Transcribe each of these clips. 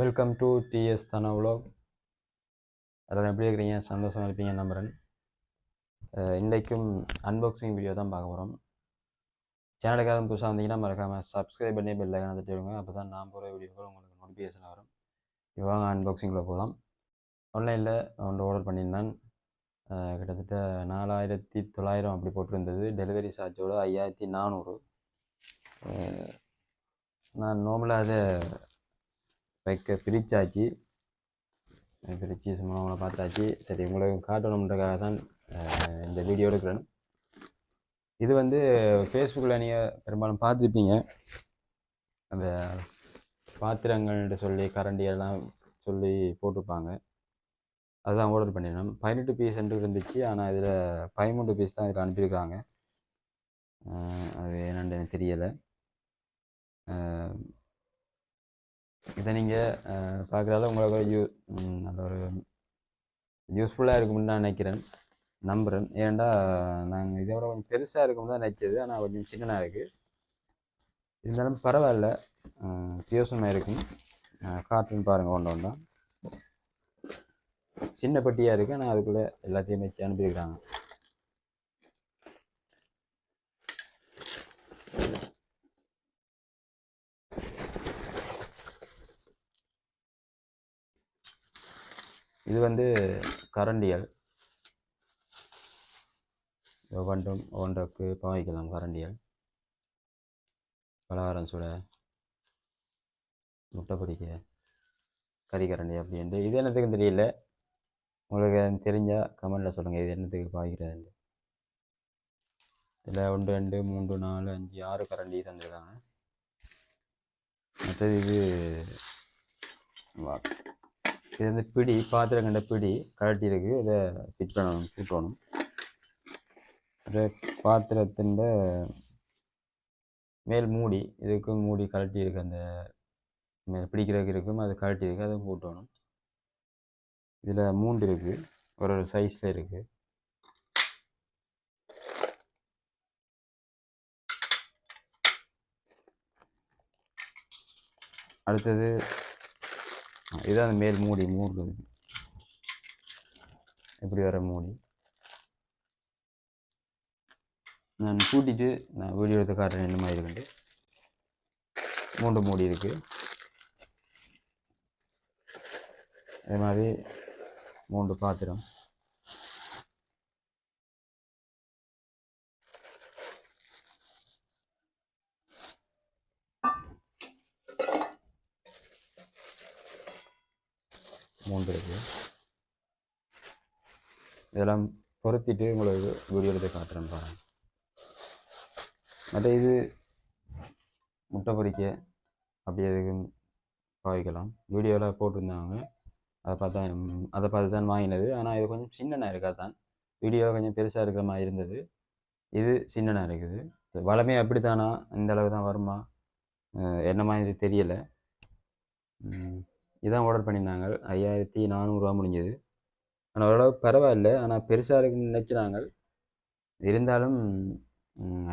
Welcome to DS தானா உலோக் எல்லோரும் எப்படி இருக்கிறீங்க? சந்தோஷமாக இருப்பீங்க நம்புகிறேன் இன்றைக்கும் அன்பாக்சிங் வீடியோ தான் பார்க்க போகிறோம் சேனலுக்கு எதுவும் புதுசாக வந்தீங்கன்னா மறக்காமல் சப்ஸ்கிரைப் பண்ணி பெல் ஐக்கான தட்டி விடுங்க. அப்போ தான் நான் போகிற வீடியோக்கள் உங்களுக்கு நோட்டிஃபிகேஷன் வரும். இவாங்க அன்பாக்சிங்கில் போகலாம் ஆன்லைனில் ஒன்று ஆர்டர் பண்ணியிருந்தேன். கிட்டத்தட்ட நாலாயிரத்தி தொள்ளாயிரம் அப்படி போட்டிருந்தது. டெலிவரி சார்ஜோடு ஐயாயிரத்தி நானூறு. நான் நார்மலாக அதை வைக்க பிரித்தாச்சு பிரித்து சும்மா அவங்கள பார்த்தாச்சு. சரி உங்களுக்கு காட்டணுன்றக்காக தான் இந்த வீடியோ எடுக்கிறேன். இது வந்து ஃபேஸ்புக்கில் நீங்கள் பெரும்பாலும் பார்த்துருப்பீங்க. அந்த பாத்திரங்கள்ன்ட்டு சொல்லி கரண்டி எல்லாம் சொல்லி போட்டிருப்பாங்க. அதுதான் ஆர்டர் பண்ணிடணும் பதினெட்டு பீஸ் இருந்துச்சு. ஆனால் இதில் பதிமூன்று பீஸ் தான் இதில் அனுப்பியிருக்காங்க. அது என்னென்னு எனக்கு தெரியலை. இதை நீங்கள் பார்க்குறதால உங்களுக்கு யூ நல்ல ஒரு யூஸ்ஃபுல்லாக இருக்கும்னு நான் நினைக்கிறேன். நம்புகிறேன் ஏன்டா நாங்கள் இதோட கொஞ்சம் பெருசாக இருக்கும்னு தான் நினச்சது. ஆனால் கொஞ்சம் சின்னதாக இருக்குது இருந்தாலும் பரவாயில்ல. வித்தியாசமாக இருக்கும். காட்டுன்னு பாருங்கள் ஒன்று ஒன்றா சின்ன பெட்டியாக இருக்குது ஆனால் அதுக்குள்ளே எல்லாத்தையும் வச்சு அனுப்பியிருக்கிறாங்க. இது வந்து கரண்டியல். ஒவ்வொன்றும் ஒவ்வொன்றுக்கு பாவிக்கலாம் கரண்டியல். பலகாரம் சுட. முட்டை பிடிக்க. கறி கரண்டி அப்படின்ட்டு இது என்னத்துக்குன்னு தெரியல. உங்களுக்கு தெரிஞ்சால் கமெண்டில் சொல்லுங்கள் இது என்னத்துக்கு பாவிக்கிறதுன்ட்டு இதில் ஒன்று ரெண்டு மூன்று நாலு அஞ்சு ஆறு கரண்டி தந்துருக்காங்க. மற்றது இது வா. இது வந்து பிடி பாத்திரம் கண்ட பிடி கழட்டி இருக்கு இதை ஃபிட் பண்ணணும் கூட்டணும். ஒரு பாத்திரத்தின் மேல் மூடி இதுக்கும் மூடி கழட்டி இருக்கு அந்த மேல் பிடிக்கிறதுக்கு இருக்கும் அது கழட்டி இருக்கு அதை கூட்டணும். இதில் மூண்டு இருக்கு ஒரு ஒரு சைஸில் இருக்கு. அடுத்தது இதுதான் அந்த மேல் மூடி மூடுது இப்படி வர மூடி. நான் கூட்டிட்டு நான் வீடியோ எடுத்து காட்டுறேன் என்ன மாதிரி இருக்குன்ட்டு மூன்று மூடி இருக்குது அதே மாதிரி மூன்று பாத்திரம். மூன்று இருக்குது இதெல்லாம் பொருத்திட்டு உங்களுக்கு வீடியோ எடுத்து காட்டுறேன் பாருங்கள் மற்ற இது முட்டை பொரிக்க அப்படி எதுக்கும் பாவிக்கலாம். வீடியோவில் போட்டிருந்தாங்க. அதை பார்த்தா அதை பார்த்து தான் வாங்கினது. ஆனால் இது கொஞ்சம் சின்னனாக இருக்கா தான் வீடியோ கொஞ்சம் பெருசாக இருக்கிற மாதிரி இருந்தது. இது சின்னனாக இருக்குது. வளமே அப்படித்தானா? இந்த அளவு தான் வருமா? என்ன மாதிரி தெரியலை. இதான் ஆர்டர் பண்ணியிருந்தாங்க. ஐயாயிரத்தி நானூறுரூவா முடிஞ்சது. ஆனால் ஓரளவு பரவாயில்ல. ஆனால் பெருசாக இருக்குன்னு நினச்சினாங்க இருந்தாலும்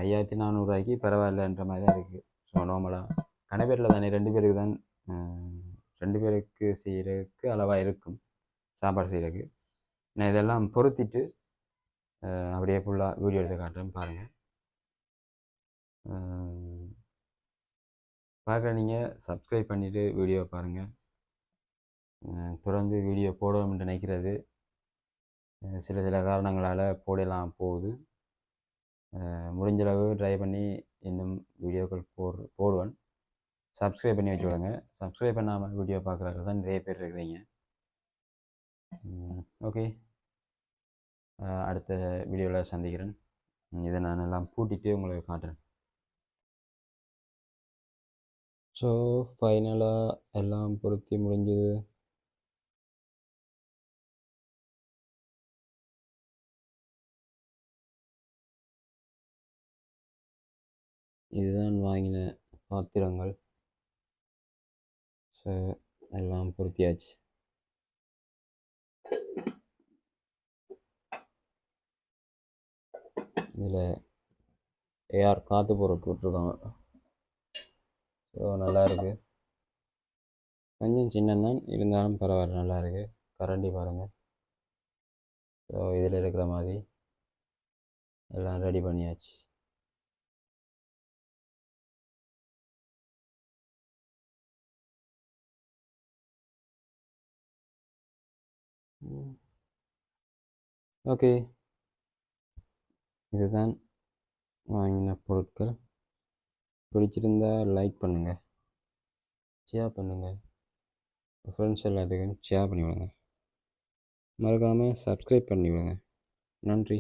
ஐயாயிரத்தி நானூறுரூவாய்க்கு பரவாயில்லன்ற மாதிரி தான் இருக்குது ஸோ நார்மலாக கணப்பேரில் தானே ரெண்டு பேருக்கு தான் ரெண்டு பேருக்கு செய்கிறதுக்கு அளவாக இருக்கும். சாப்பாடு செய்கிறதுக்கு நான் இதெல்லாம் பொருத்திட்டு அப்படியே ஃபுல்லாக வீடியோ எடுத்து காட்டுறேன் பாருங்கள் பார்க்குற நீங்கள் சப்ஸ்கிரைப் பண்ணிவிட்டு வீடியோ பாருங்கள் தொடர்ந்து வீடியோ போடணும்னு நினைக்கிறது. சில சில காரணங்களால் போடலாம் போகுது. முடிஞ்சளவு ட்ரை பண்ணி இன்னும் வீடியோக்கள் போடு போடுவேன். சப்ஸ்கிரைப் பண்ணி வச்சுக்கோங்க சப்ஸ்கிரைப் பண்ணாமல் வீடியோ பார்க்குறவங்க தான் நிறைய பேர் இருக்கிறீங்க. ஓகே அடுத்த வீடியோவில் சந்திக்கிறேன். இதை நான் எல்லாம் பூட்டிட்டு உங்களுக்கு காட்டுறேன். ஸோ ஃபைனலாக எல்லாம் பொருத்தி முடிஞ்சது. இதுதான் வாங்கின பாத்திரங்கள். ஸோ எல்லாம் பொருத்தியாச்சு. இதில் ஏஆர் காற்று பொருட்கள் விட்ருக்காங்க ஸோ நல்லாயிருக்கு கொஞ்சம் சின்னந்தான் இருந்தாலும் பரவாயில்ல நல்லாயிருக்கு கரண்டி பாருங்கள் ஸோ இதில் இருக்கிற மாதிரி. எல்லாம் ரெடி பண்ணியாச்சு. Mm. ஓகே இதுதான் வாங்கின பொருட்கள். பிடிச்சிருந்தா லைக் பண்ணுங்கள் ஷேர் பண்ணுங்கள் ஃப்ரெண்ட்ஸ் எல்லாத்துக்கும் ஷேர் பண்ணி விடுங்க. மறக்காமல் சப்ஸ்கிரைப் பண்ணி விடுங்க. நன்றி.